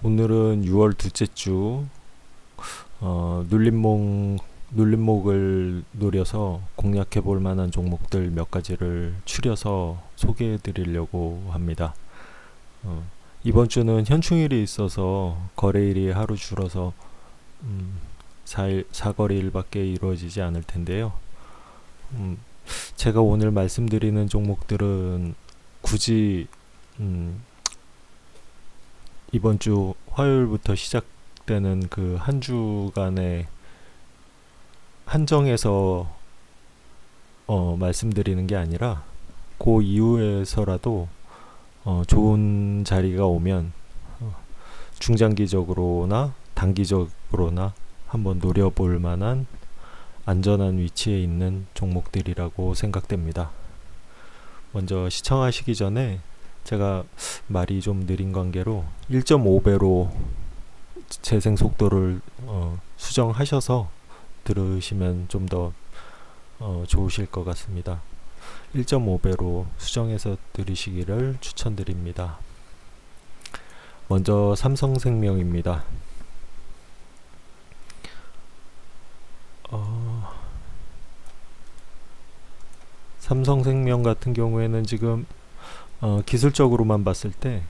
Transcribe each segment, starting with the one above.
오늘은 6월 둘째 주 어, 눌림목 눌림목을 노려서 공략해 볼 만한 종목들 몇 가지를 추려서 소개해 드리려고 합니다. 어, 이번 주는 현충일이 있어서 거래일이 하루 줄어서 음, 4일, 4거래일밖에 이루어지지 않을 텐데요. 음, 제가 오늘 말씀드리는 종목들은 굳이 음, 이번 주 화요일부터 시작되는 그 한 주간의 한정해서 어, 말씀드리는 게 아니라 그 이후에서라도 어, 좋은 자리가 오면 어, 중장기적으로나 단기적으로나 한번 노려볼 만한 안전한 위치에 있는 종목들이라고 생각됩니다. 먼저 시청하시기 전에 제가 말이 좀 느린 관계로 1.5배로 재생 속도를 어, 수정하셔서 들으시면 좀더 어, 좋으실 것 같습니다. 1.5배로 수정해서 들으시기를 추천드립니다. 먼저 삼성생명입니다. 어, 삼성생명 같은 경우에는 지금 어, 기술적으로만 봤을 때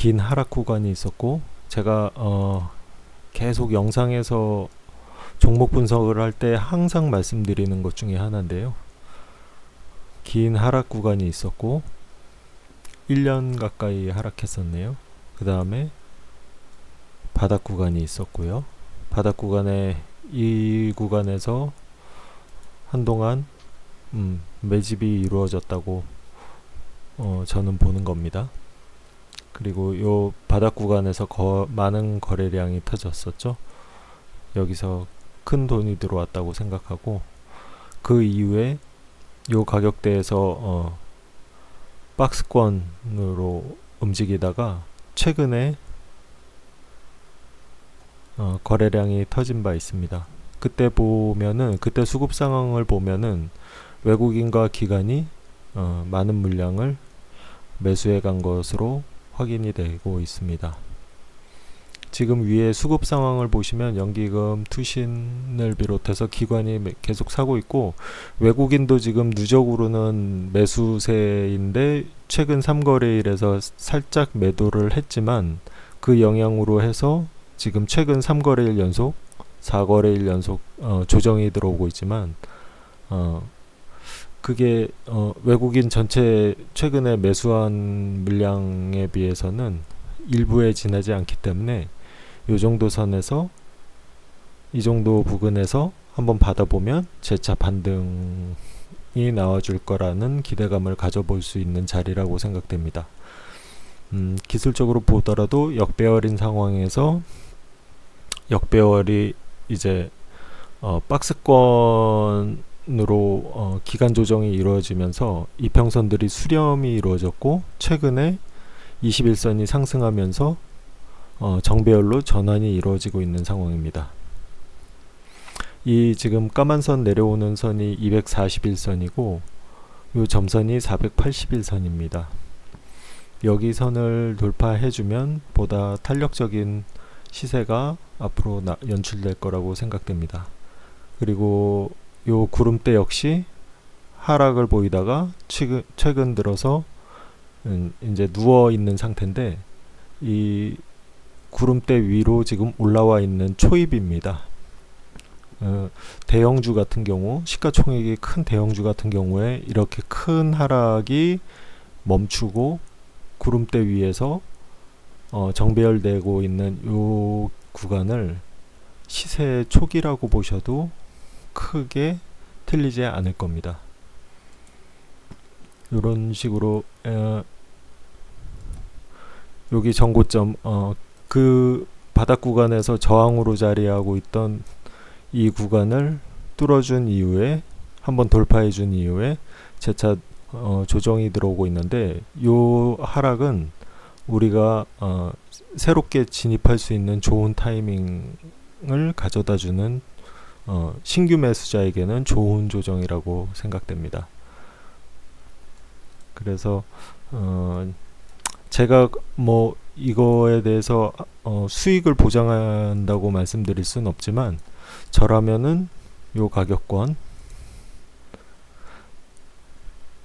긴 하락 구간이 있었고 제가 어, 계속 영상에서 종목 분석을 할 때 항상 말씀드리는 것 중에 하나인데요. 긴 하락 구간이 있었고 1년 가까이 하락했었네요. 그 다음에 바닥 구간이 있었고요. 바닥 구간에 이 구간에서 한동안 음, 매집이 이루어졌다고 어, 저는 보는 겁니다. 그리고 요 바닥 구간에서 거, 많은 거래량이 터졌었죠. 여기서 큰 돈이 들어왔다고 생각하고 그 이후에 요 가격대에서 어, 박스권으로 움직이다가 최근에 어, 거래량이 터진 바 있습니다. 그때 보면은 그때 수급 상황을 보면은 외국인과 기관이 어, 많은 물량을 매수해 간 것으로 확인이 되고 있습니다. 지금 위에 수급 상황을 보시면 연기금, 투신을 비롯해서 기관이 계속 사고 있고 외국인도 지금 누적으로는 매수세인데 최근 3거래일에서 살짝 매도를 했지만 그 영향으로 해서 지금 최근 3거래일 연속, 4거래일 연속 어, 조정이 들어오고 있지만 어, 그게 어, 외국인 전체 최근에 매수한 물량에 비해서는 일부에 지나지 않기 때문에 이 정도 선에서 이 정도 부근에서 한번 받아보면 재차 반등이 나와줄 거라는 기대감을 가져볼 수 있는 자리라고 생각됩니다. 음, 기술적으로 보더라도 역배열인 상황에서 역배열이 이제 어, 박스권 으로 어, 기간 조정이 이루어지면서 이 평선들이 수렴이 이루어졌고 최근에 21선이 상승하면서 어, 정배열로 전환이 이루어지고 있는 상황입니다. 이 지금 까만 선 내려오는 선이 241선이고 이 점선이 481선입니다. 여기 선을 돌파해주면 보다 탄력적인 시세가 앞으로 나, 연출될 거라고 생각됩니다. 그리고 요 구름대 역시 하락을 보이다가 최근, 최근 들어서 음, 이제 누워 있는 상태인데 이 구름대 위로 지금 올라와 있는 초입입니다. 어, 대형주 같은 경우 시가총액이 큰 대형주 같은 경우에 이렇게 큰 하락이 멈추고 구름대 위에서 어, 정배열되고 있는 요 구간을 시세 초기라고 보셔도 크게 틀리지 않을 겁니다. 이런 식으로 어, 여기 전고점 어, 그 바닥 구간에서 저항으로 자리하고 있던 이 구간을 뚫어준 이후에 한번 돌파해 준 이후에 재차 어, 조정이 들어오고 있는데 요 하락은 우리가 어, 새롭게 진입할 수 있는 좋은 타이밍을 가져다 주는 어, 신규 매수자에게는 좋은 조정이라고 생각됩니다. 그래서 어, 제가 뭐 이거에 대해서 어, 수익을 보장한다고 말씀드릴 수는 없지만 저라면은 요 가격권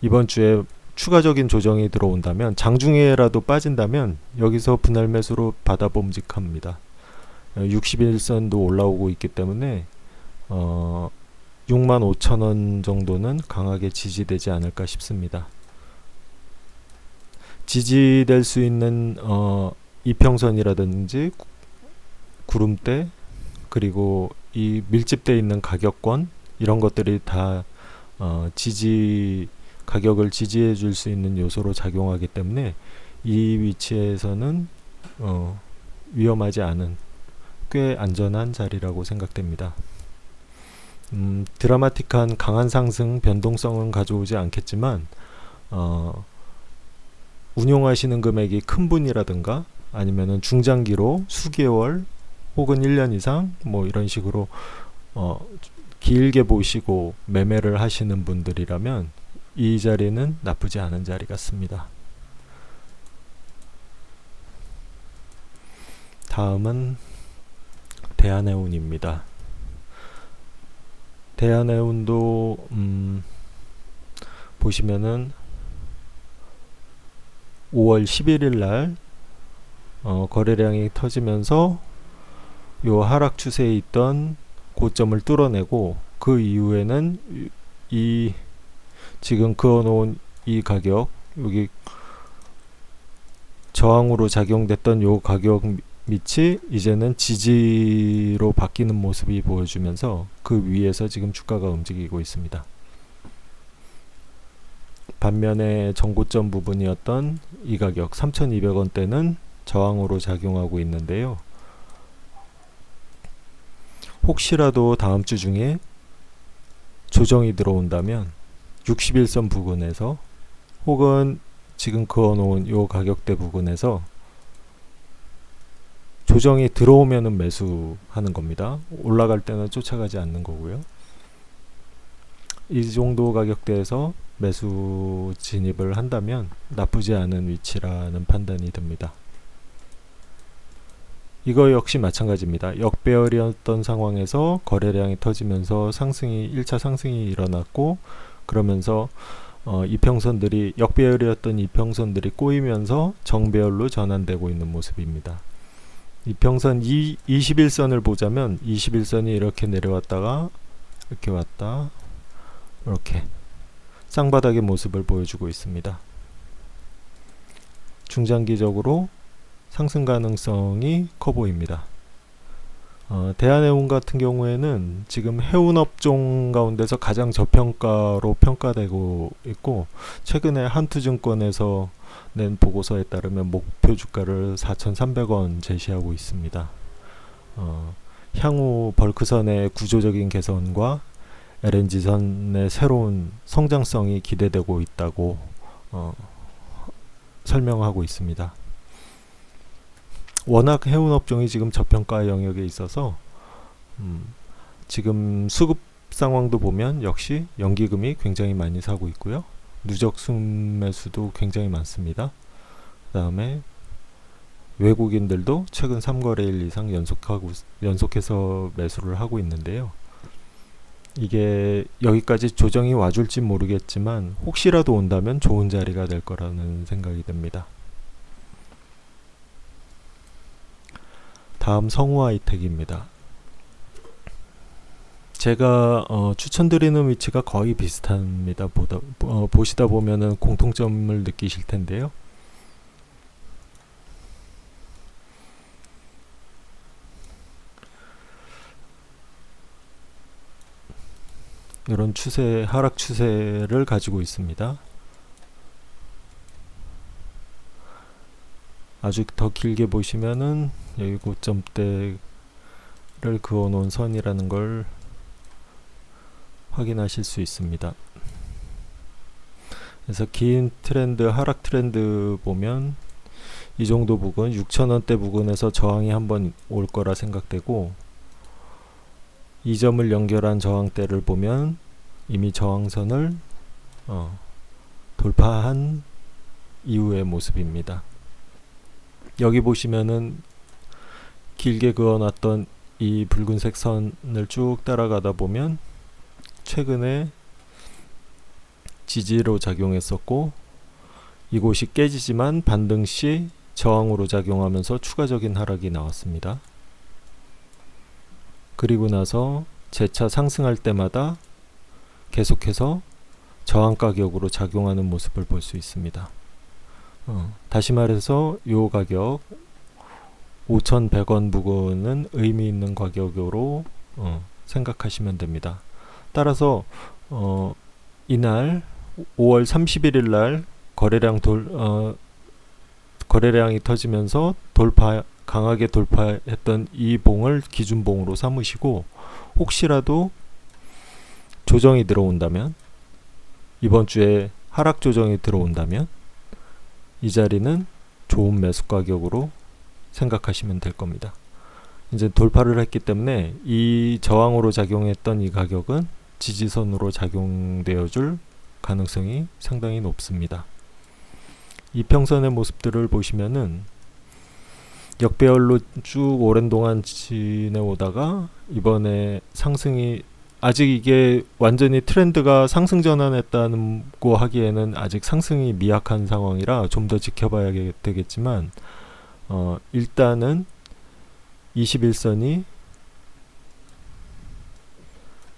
이번 주에 추가적인 조정이 들어온다면 장중에라도 빠진다면 여기서 분할 매수로 받아 봄직합니다. 61선도 올라오고 있기 때문에 어, 6만 5천 원 정도는 강하게 지지되지 않을까 싶습니다. 지지될 수 있는 어, 이평선이라든지 구- 구름대 그리고 이 밀집되어 있는 가격권 이런 것들이 다 어, 지지 가격을 지지해 줄 수 있는 요소로 작용하기 때문에 이 위치에서는 어, 위험하지 않은 꽤 안전한 자리라고 생각됩니다. 음, 드라마틱한 강한 상승 변동성은 가져오지 않겠지만 어, 운용하시는 금액이 큰 분이라든가 아니면은 중장기로 수개월 혹은 1년 이상 뭐 이런 식으로 어, 길게 보시고 매매를 하시는 분들이라면 이 자리는 나쁘지 않은 자리 같습니다. 다음은 대한해운입니다. 대한해운도 음, 보시면은 5월 11일 날 어, 거래량이 터지면서 요 하락 추세에 있던 고점을 뚫어내고 그 이후에는 이- 이 지금 그어놓은 이 가격 여기 저항으로 작용됐던 요 가격 미- 밑이 이제는 지지로 바뀌는 모습이 보여주면서 그 위에서 지금 주가가 움직이고 있습니다. 반면에 정고점 부분이었던 이 가격 3,200원대는 저항으로 작용하고 있는데요. 혹시라도 다음 주 중에 조정이 들어온다면 61선 부근에서 혹은 지금 그어놓은 요 가격대 부근에서 조정이 들어오면은 매수하는 겁니다. 올라갈 때는 쫓아가지 않는 거고요. 이 정도 가격대에서 매수 진입을 한다면 나쁘지 않은 위치라는 판단이 듭니다. 이거 역시 마찬가지입니다. 역배열이었던 상황에서 거래량이 터지면서 상승이 1차 상승이 일어났고 그러면서 어, 이평선들이 역배열이었던 이평선들이 꼬이면서 정배열로 전환되고 있는 모습입니다. 이평선 2, 21선을 보자면 21선이 이렇게 내려왔다가 이렇게 왔다 이렇게 쌍바닥의 모습을 보여주고 있습니다. 중장기적으로 상승 가능성이 커 보입니다. 어, 대한해운 같은 경우에는 지금 해운업종 가운데서 가장 저평가로 평가되고 있고 최근에 한투증권에서 낸 보고서에 따르면 목표 주가를 4,300원 제시하고 있습니다. 어, 향후 벌크선의 구조적인 개선과 LNG선의 새로운 성장성이 기대되고 있다고 어, 설명하고 있습니다. 워낙 해운 업종이 지금 저평가 영역에 있어서 음, 지금 수급 상황도 보면 역시 연기금이 굉장히 많이 사고 있고요. 누적 순매수도 굉장히 많습니다. 그 다음에 외국인들도 최근 3거래일 이상 연속하고 연속해서 매수를 하고 있는데요. 이게 여기까지 조정이 와줄지 모르겠지만 혹시라도 온다면 좋은 자리가 될 거라는 생각이 듭니다. 다음 성우 하이텍입니다. 제가 어, 추천드리는 위치가 거의 비슷합니다. 보다, 어, 보시다 보면은 공통점을 느끼실 텐데요. 이런 추세, 하락 추세를 가지고 있습니다. 아주 더 길게 보시면은 여기 고점대를 그어 놓은 선이라는 걸 확인하실 수 있습니다. 그래서 긴 트렌드, 하락 트렌드 보면 이 정도 부근, 6천원대 부근에서 저항이 한번 올 거라 생각되고 이 점을 연결한 저항대를 보면 이미 저항선을 어, 돌파한 이후의 모습입니다. 여기 보시면은 길게 그어놨던 이 붉은색 선을 쭉 따라가다 보면 최근에 지지로 작용했었고 이곳이 깨지지만 반등 시 저항으로 작용하면서 추가적인 하락이 나왔습니다. 그리고 나서 재차 상승할 때마다 계속해서 저항 가격으로 작용하는 모습을 볼 수 있습니다. 어, 다시 말해서 이 가격 5,100원 부근은 의미 있는 가격으로 어, 생각하시면 됩니다. 따라서 어, 이날 5월 31일 날 거래량 돌 어, 거래량이 터지면서 돌파 강하게 돌파했던 이 봉을 기준봉으로 삼으시고 혹시라도 조정이 들어온다면 이번 주에 하락 조정이 들어온다면 이 자리는 좋은 매수 가격으로 생각하시면 될 겁니다. 이제 돌파를 했기 때문에 이 저항으로 작용했던 이 가격은 지지선으로 작용되어 줄 가능성이 상당히 높습니다. 이평선의 모습들을 보시면은 역배열로 쭉 오랜 동안 지내오다가 이번에 상승이 아직 이게 완전히 트렌드가 상승 전환했다고 하기에는 아직 상승이 미약한 상황이라 좀 더 지켜봐야 되겠지만 어 일단은 21선이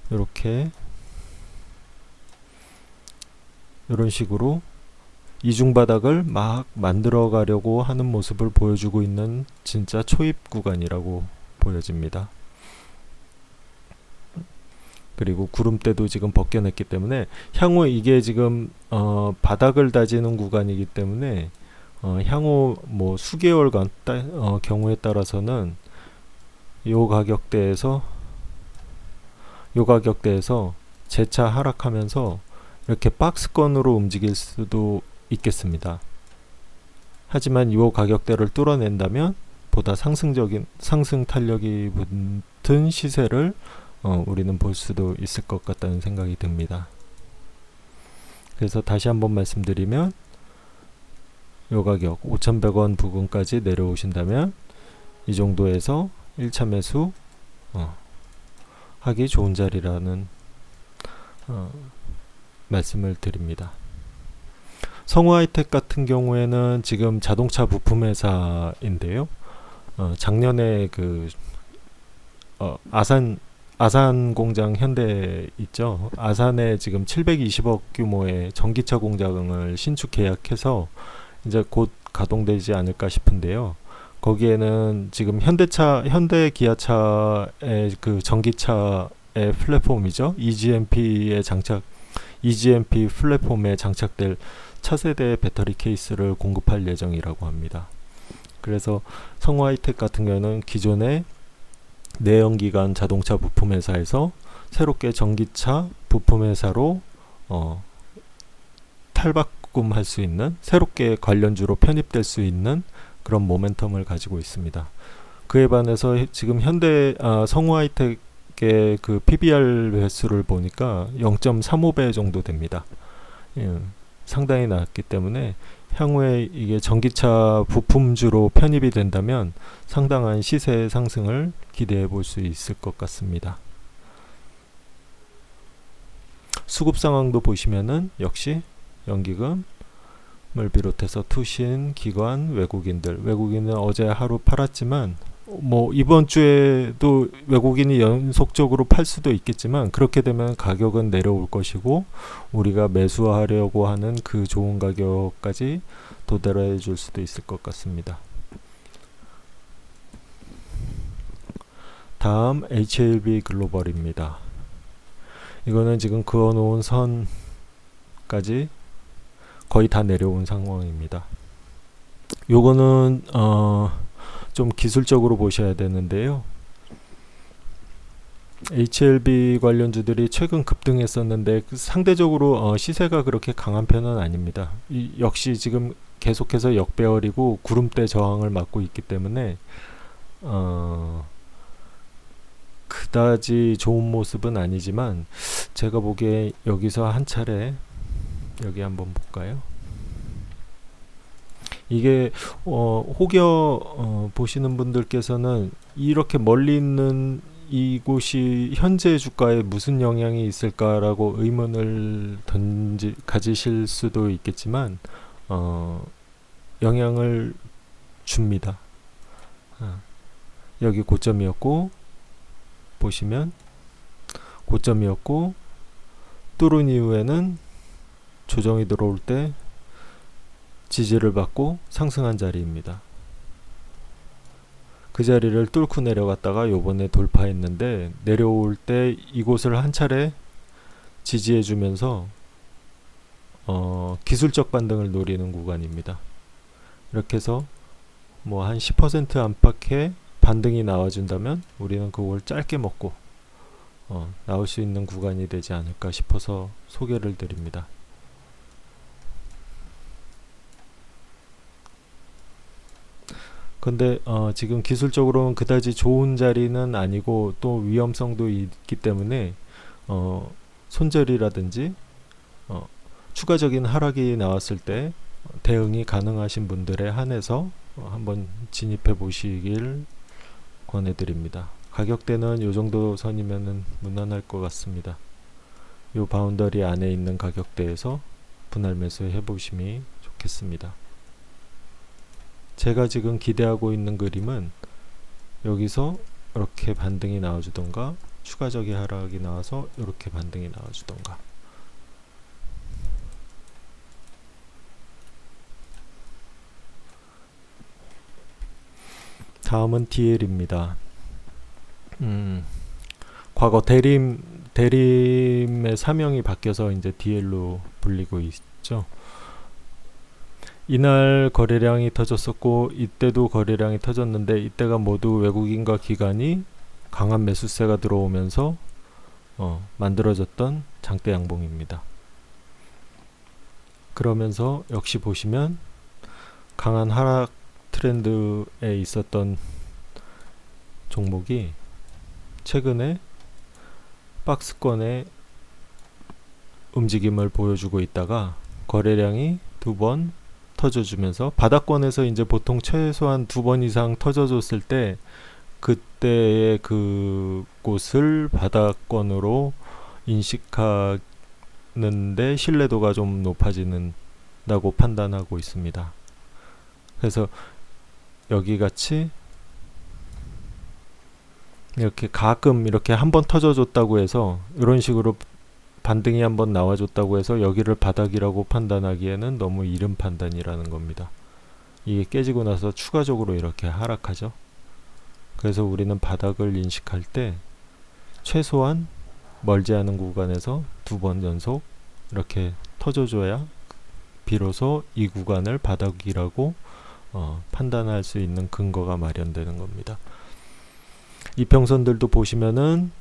이렇게 이런 식으로 이중 바닥을 막 만들어 가려고 하는 모습을 보여주고 있는 진짜 초입 구간이라고 보여집니다. 그리고 구름대도 지금 벗겨냈기 때문에 향후 이게 지금 어 바닥을 다지는 구간이기 때문에 어 향후 뭐 수개월간 따, 어 경우에 따라서는 요 가격대에서 요 가격대에서 재차 하락하면서 이렇게 박스권으로 움직일 수도 있겠습니다. 하지만 이 가격대를 뚫어낸다면 보다 상승적인 상승 탄력이 붙은 시세를 어, 우리는 볼 수도 있을 것 같다는 생각이 듭니다. 그래서 다시 한번 말씀드리면 요 가격 5,100원 부근까지 내려오신다면 이 정도에서 1차 매수 어, 하기 좋은 자리라는 어, 말씀을 드립니다. 성우 하이텍 같은 경우에는 지금 자동차 부품 회사인데요. 어, 작년에 그 어, 아산 아산 공장 현대 있죠. 아산에 지금 720억 규모의 전기차 공장을 신축 계약해서 이제 곧 가동되지 않을까 싶은데요. 거기에는 지금 현대차, 현대 기아차의 그 전기차의 플랫폼이죠. EGMP에 장착, EGMP 플랫폼에 장착될 차세대 배터리 케이스를 공급할 예정이라고 합니다. 그래서 성화이텍 같은 경우는 기존의 내연기관 자동차 부품 회사에서 새롭게 전기차 부품 회사로 어, 탈바꿈할 수 있는 새롭게 관련주로 편입될 수 있는 그런 모멘텀을 가지고 있습니다. 그에 반해서 지금 현대 아, 성우 하이텍의 그 PBR 횟수를 보니까 0.35배 정도 됩니다. 예, 상당히 낮기 때문에 향후에 이게 전기차 부품주로 편입이 된다면 상당한 시세 상승을 기대해 볼 수 있을 것 같습니다. 수급 상황도 보시면은 역시 연기금 을 비롯해서 투신, 기관, 외국인들 외국인은 어제 하루 팔았지만 뭐 이번 주에도 외국인이 연속적으로 팔 수도 있겠지만 그렇게 되면 가격은 내려올 것이고 우리가 매수하려고 하는 그 좋은 가격까지 도달해 줄 수도 있을 것 같습니다. 다음 HLB 글로벌입니다. 이거는 지금 그어놓은 선까지 거의 다 내려온 상황입니다. 요거는 어, 좀 기술적으로 보셔야 되는데요. HLB 관련주들이 최근 급등했었는데 그 상대적으로 어, 시세가 그렇게 강한 편은 아닙니다. 이, 역시 지금 계속해서 역배열이고 구름대 저항을 맞고 있기 때문에 어, 그다지 좋은 모습은 아니지만 제가 보기에 여기서 한 차례 여기 한번 볼까요? 이게 어, 혹여 어, 보시는 분들께서는 이렇게 멀리 있는 이곳이 현재 주가에 무슨 영향이 있을까라고 의문을 던지 가지실 수도 있겠지만 어, 영향을 줍니다. 아, 여기 고점이었고 보시면 고점이었고 뚫은 이후에는 조정이 들어올 때 지지를 받고 상승한 자리입니다. 그 자리를 뚫고 내려갔다가 요번에 돌파했는데 내려올 때 이곳을 한 차례 지지해 주면서 어, 기술적 반등을 노리는 구간입니다. 이렇게 해서 뭐 한 10% 안팎의 반등이 나와준다면 우리는 그걸 짧게 먹고 어, 나올 수 있는 구간이 되지 않을까 싶어서 소개를 드립니다. 근데 어, 지금 기술적으로는 그다지 좋은 자리는 아니고 또 위험성도 있기 때문에 어, 손절이라든지 어, 추가적인 하락이 나왔을 때 대응이 가능하신 분들에 한해서 어, 한번 진입해 보시길 권해드립니다. 가격대는 이 정도 선이면은 무난할 것 같습니다. 이 바운더리 안에 있는 가격대에서 분할 매수해 보심이 좋겠습니다. 제가 지금 기대하고 있는 그림은 여기서 이렇게 반등이 나와주던가 추가적인 하락이 나와서 이렇게 반등이 나와주던가 다음은 DL입니다. 음, 과거 대림 대림의 사명이 바뀌어서 이제 DL로 불리고 있죠. 이날 거래량이 터졌었고 이때도 거래량이 터졌는데 이때가 모두 외국인과 기관이 강한 매수세가 들어오면서 어, 만들어졌던 장대 양봉입니다. 그러면서 역시 보시면 강한 하락 트렌드에 있었던 종목이 최근에 박스권의 움직임을 보여주고 있다가 거래량이 두 번 터져주면서 바닥권에서 이제 보통 최소한 두 번 이상 터져줬을 때 그때의 그 곳을 바닥권으로 인식하는데 신뢰도가 좀 높아지는다고 판단하고 있습니다. 그래서 여기 같이 이렇게 가끔 이렇게 한 번 터져줬다고 해서 이런 식으로 반등이 한번 나와줬다고 해서 여기를 바닥이라고 판단하기에는 너무 이른 판단이라는 겁니다. 이게 깨지고 나서 추가적으로 이렇게 하락하죠. 그래서 우리는 바닥을 인식할 때 최소한 멀지 않은 구간에서 두 번 연속 이렇게 터져줘야 비로소 이 구간을 바닥이라고 어, 판단할 수 있는 근거가 마련되는 겁니다. 이평선들도 보시면은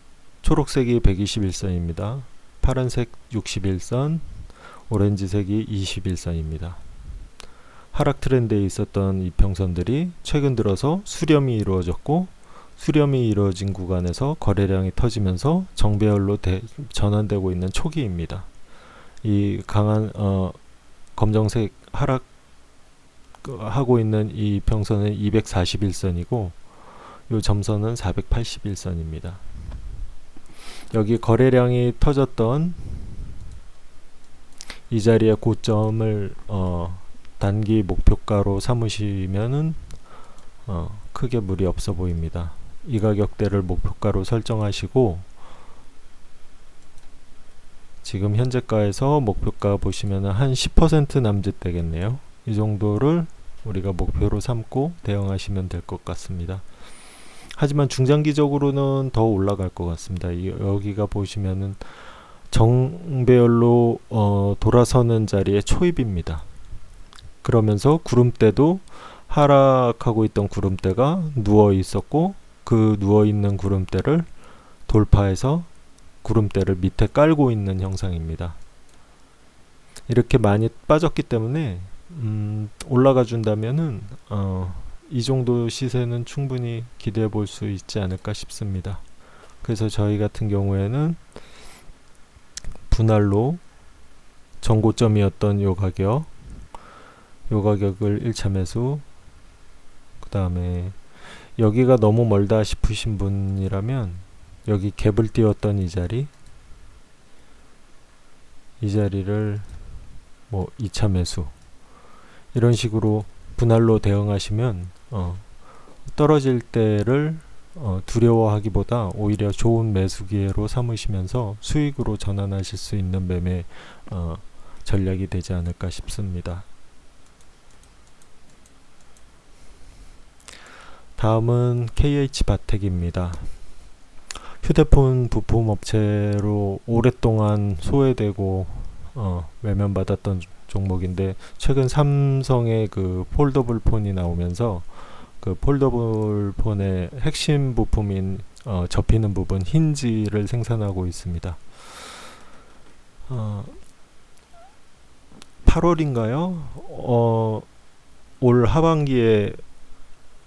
초록색이 121선입니다. 파란색 61선, 오렌지색이 21선입니다. 하락 트렌드에 있었던 이 평선들이 최근 들어서 수렴이 이루어졌고 수렴이 이루어진 구간에서 거래량이 터지면서 정배열로 대, 전환되고 있는 초기입니다. 이 강한 어, 검정색 하락 하고 있는 이 평선은 241선이고 이 점선은 481선입니다. 여기 거래량이 터졌던 이 자리의 고점을 어, 단기 목표가로 삼으시면은 어, 크게 무리 없어 보입니다. 이 가격대를 목표가로 설정하시고 지금 현재가에서 목표가 보시면은 한 10% 남짓 되겠네요. 이 정도를 우리가 목표로 삼고 대응하시면 될 것 같습니다. 하지만 중장기적으로는 더 올라갈 것 같습니다. 여기가 보시면은 정배열로 어, 돌아서는 자리의 초입입니다. 그러면서 구름대도 하락하고 있던 구름대가 누워 있었고 그 누워 있는 구름대를 돌파해서 구름대를 밑에 깔고 있는 형상입니다. 이렇게 많이 빠졌기 때문에 음, 올라가 준다면은 어, 이 정도 시세는 충분히 기대해 볼 수 있지 않을까 싶습니다. 그래서 저희 같은 경우에는 분할로 전고점이었던 요 가격 요 가격을 1차 매수 그 다음에 여기가 너무 멀다 싶으신 분이라면 여기 갭을 띄웠던 이 자리 이 자리를 뭐 2차 매수 이런 식으로 분할로 대응하시면 어, 떨어질 때를 어, 두려워하기보다 오히려 좋은 매수 기회로 삼으시면서 수익으로 전환하실 수 있는 매매 어, 전략이 되지 않을까 싶습니다. 다음은 KH 바텍입니다. 휴대폰 부품 업체로 오랫동안 소외되고 어, 외면받았던 종목인데 최근 삼성의 그 폴더블 폰이 나오면서 그 폴더블 폰의 핵심 부품인 어, 접히는 부분 힌지를 생산하고 있습니다. 어, 8월인가요? 어, 올 하반기에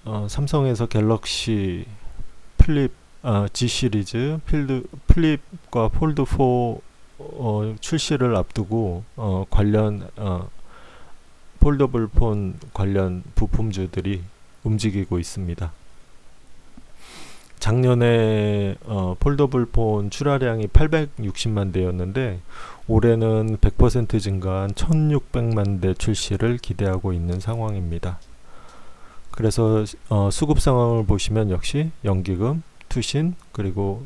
어, 삼성에서 갤럭시 플립 아, G 시리즈 필드 플립과 폴드 4 어, 출시를 앞두고 어, 관련 어, 폴더블 폰 관련 부품주들이 움직이고 있습니다. 작년에 어, 폴더블 폰 출하량이 860만 대였는데 올해는 100% 증가한 1600만 대 출시를 기대하고 있는 상황입니다. 그래서 어, 수급 상황을 보시면 역시 연기금, 투신 그리고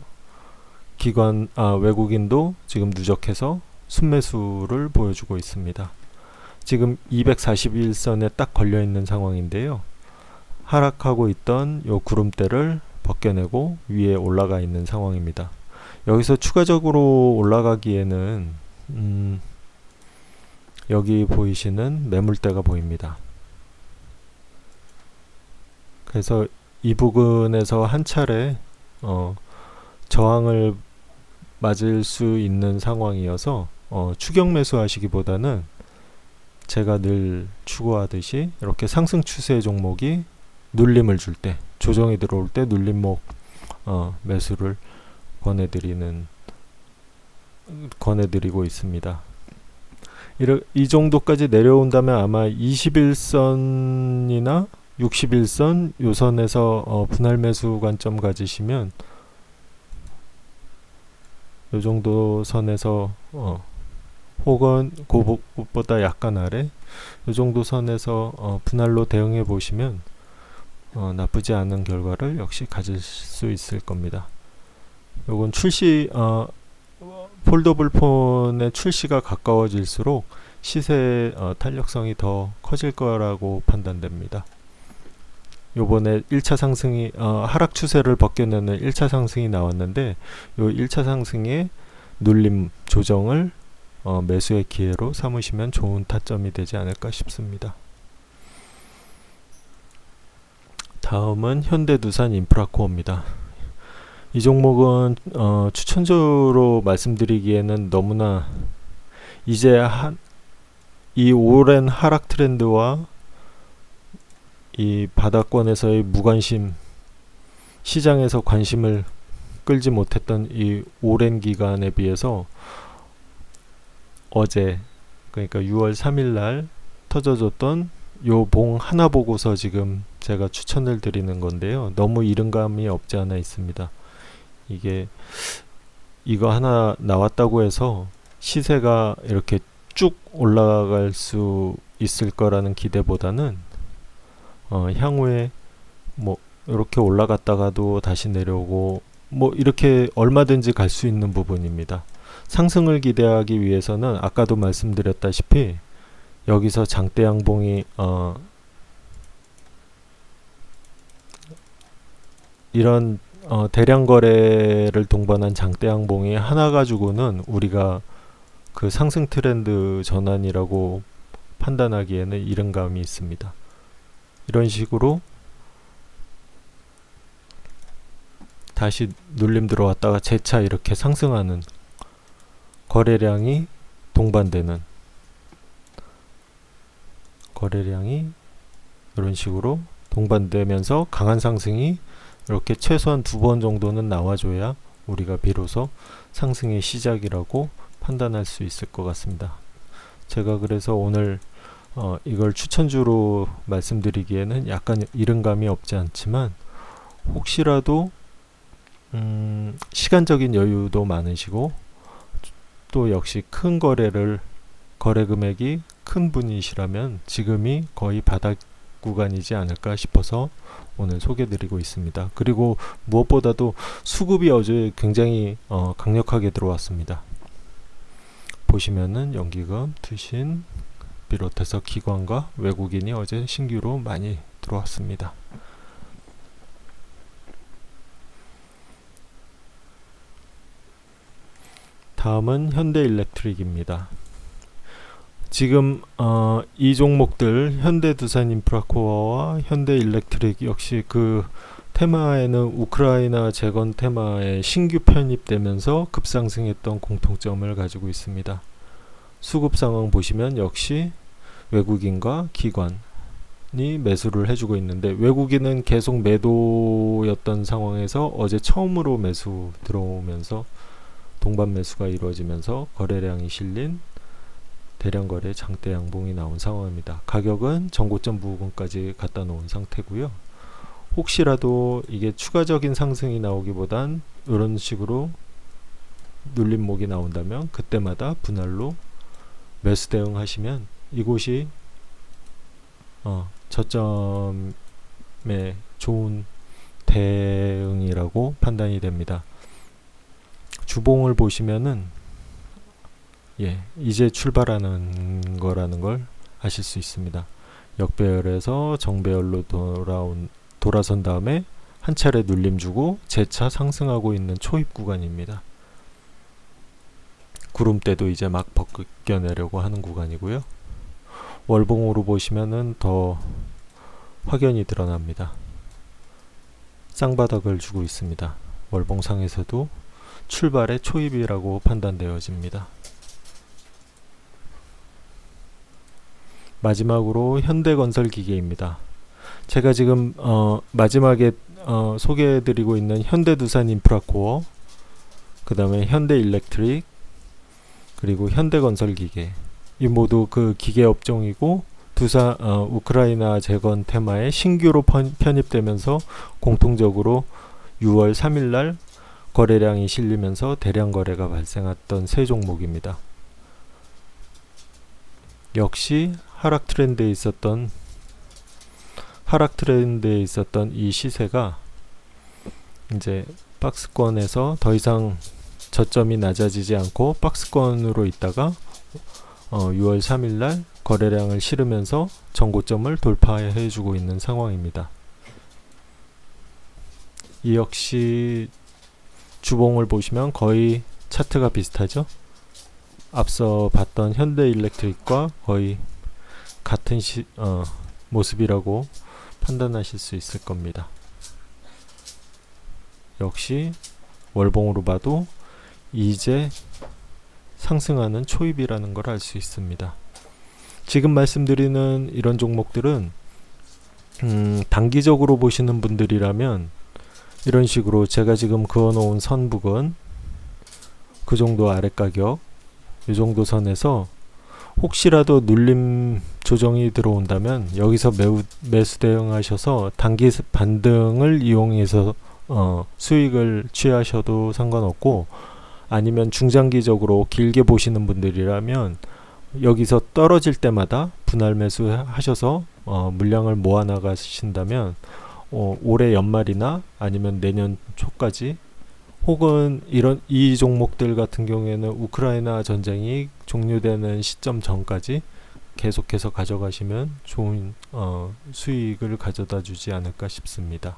기관 아, 외국인도 지금 누적해서 순매수를 보여주고 있습니다. 지금 241선에 딱 걸려 있는 상황인데요. 하락하고 있던 요 구름대를 벗겨내고 위에 올라가 있는 상황입니다. 여기서 추가적으로 올라가기에는 음, 여기 보이시는 매물대가 보입니다. 그래서 이 부근에서 한 차례 어, 저항을 맞을 수 있는 상황이어서 어, 추격 매수하시기보다는 제가 늘 추구하듯이 이렇게 상승 추세 종목이 눌림을 줄 때 조정이 들어올 때 눌림목 어, 매수를 권해드리는 권해드리고 있습니다. 이러, 이 정도까지 내려온다면 아마 21선이나 61선 요선에서 어, 분할 매수 관점 가지시면 요 정도 선에서 어, 혹은 그보다 약간 아래 요 정도 선에서 어, 분할로 대응해 보시면 어, 나쁘지 않은 결과를 역시 가질 수 있을 겁니다. 요건 출시 어, 폴더블 폰의 출시가 가까워질수록 시세 어, 탄력성이 더 커질 거라고 판단됩니다. 요번에 1차 상승이 어, 하락 추세를 벗겨내는 1차 상승이 나왔는데 요 1차 상승의 눌림 조정을 어, 매수의 기회로 삼으시면 좋은 타점이 되지 않을까 싶습니다. 다음은 현대두산 인프라코어입니다. 이 종목은 어, 추천주로 말씀드리기에는 너무나 이제 한, 이 오랜 하락 트렌드와 이 바닥권에서의 무관심 시장에서 관심을 끌지 못했던 이 오랜 기간에 비해서 어제 그러니까 6월 3일 날 터져줬던 요 봉 하나 보고서 지금 제가 추천을 드리는 건데요. 너무 이른감이 없지 않아 있습니다. 이게 이거 하나 나왔다고 해서 시세가 이렇게 쭉 올라갈 수 있을 거라는 기대보다는 어, 향후에 뭐 이렇게 올라갔다가도 다시 내려오고 뭐 이렇게 얼마든지 갈 수 있는 부분입니다. 상승을 기대하기 위해서는 아까도 말씀드렸다시피 여기서 장대 양봉이 어 이런 어 대량 거래를 동반한 장대 양봉이 하나 가지고는 우리가 그 상승 트렌드 전환이라고 판단하기에는 이른 감이 있습니다. 이런 식으로 다시 눌림 들어왔다가 재차 이렇게 상승하는 거래량이 동반되는 거래량이 이런 식으로 동반되면서 강한 상승이 이렇게 최소한 두 번 정도는 나와줘야 우리가 비로소 상승의 시작이라고 판단할 수 있을 것 같습니다. 제가 그래서 오늘 어, 이걸 추천주로 말씀드리기에는 약간 이른감이 없지 않지만 혹시라도 음, 시간적인 여유도 많으시고 또 역시 큰 거래를 거래 금액이 큰 분이시라면 지금이 거의 바닥 구간이지 않을까 싶어서 오늘 소개드리고 있습니다. 그리고 무엇보다도 수급이 어제 굉장히 어, 강력하게 들어왔습니다. 보시면은 연기금, 투신 비롯해서 기관과 외국인이 어제 신규로 많이 들어왔습니다. 다음은 현대일렉트릭입니다. 지금 어, 이 종목들 현대두산인프라코어와 현대일렉트릭 역시 그 테마에는 우크라이나 재건 테마에 신규 편입되면서 급상승했던 공통점을 가지고 있습니다. 수급 상황 보시면 역시 외국인과 기관이 매수를 해주고 있는데 외국인은 계속 매도였던 상황에서 어제 처음으로 매수 들어오면서 동반 매수가 이루어지면서 거래량이 실린 대량 거래 장대 양봉이 나온 상황입니다. 가격은 전고점 부근까지 갖다 놓은 상태고요. 혹시라도 이게 추가적인 상승이 나오기보단 이런 식으로 눌림목이 나온다면 그때마다 분할로 매수 대응하시면 이곳이 어, 저점에 좋은 대응이라고 판단이 됩니다. 주봉을 보시면은 예, 이제 출발하는 거라는 걸 아실 수 있습니다. 역배열에서 정배열로 돌아온 돌아선 다음에 한 차례 눌림 주고 재차 상승하고 있는 초입 구간입니다. 구름대도 이제 막 벗겨내려고 하는 구간이고요. 월봉으로 보시면은 더 확연히 드러납니다. 쌍바닥을 주고 있습니다. 월봉상에서도 출발의 초입이라고 판단되어집니다. 마지막으로 현대건설기계입니다. 제가 지금 어, 마지막에 어, 소개해드리고 있는 현대두산인프라코어, 그 다음에 현대일렉트릭, 그리고 현대건설기계 이 모두 그 기계 업종이고 두산 어, 우크라이나 재건 테마에 신규로 편, 편입되면서 공통적으로 6월 3일 날 거래량이 실리면서 대량 거래가 발생했던 세 종목입니다. 역시 하락 트렌드에 있었던 하락 트렌드에 있었던 이 시세가 이제 박스권에서 더 이상 저점이 낮아지지 않고 박스권으로 있다가 어, 6월 3일 날 거래량을 실으면서 전고점을 돌파해 주고 있는 상황입니다. 이 역시 주봉을 보시면 거의 차트가 비슷하죠. 앞서 봤던 현대 일렉트릭과 거의 같은 시, 어, 모습이라고 판단하실 수 있을 겁니다. 역시 월봉으로 봐도 이제 상승하는 초입이라는 걸 알 수 있습니다. 지금 말씀드리는 이런 종목들은 음, 단기적으로 보시는 분들이라면 이런 식으로 제가 지금 그어놓은 선북은 그 정도 아래 가격 이 정도 선에서 혹시라도 눌림 조정이 들어온다면 여기서 매우 매수 대응하셔서 단기 반등을 이용해서 어, 수익을 취하셔도 상관없고 아니면 중장기적으로 길게 보시는 분들이라면 여기서 떨어질 때마다 분할 매수 하셔서 어, 물량을 모아 나가신다면 어, 올해 연말이나 아니면 내년 초까지 혹은 이런 이 종목들 같은 경우에는 우크라이나 전쟁이 종료되는 시점 전까지 계속해서 가져가시면 좋은 어, 수익을 가져다 주지 않을까 싶습니다.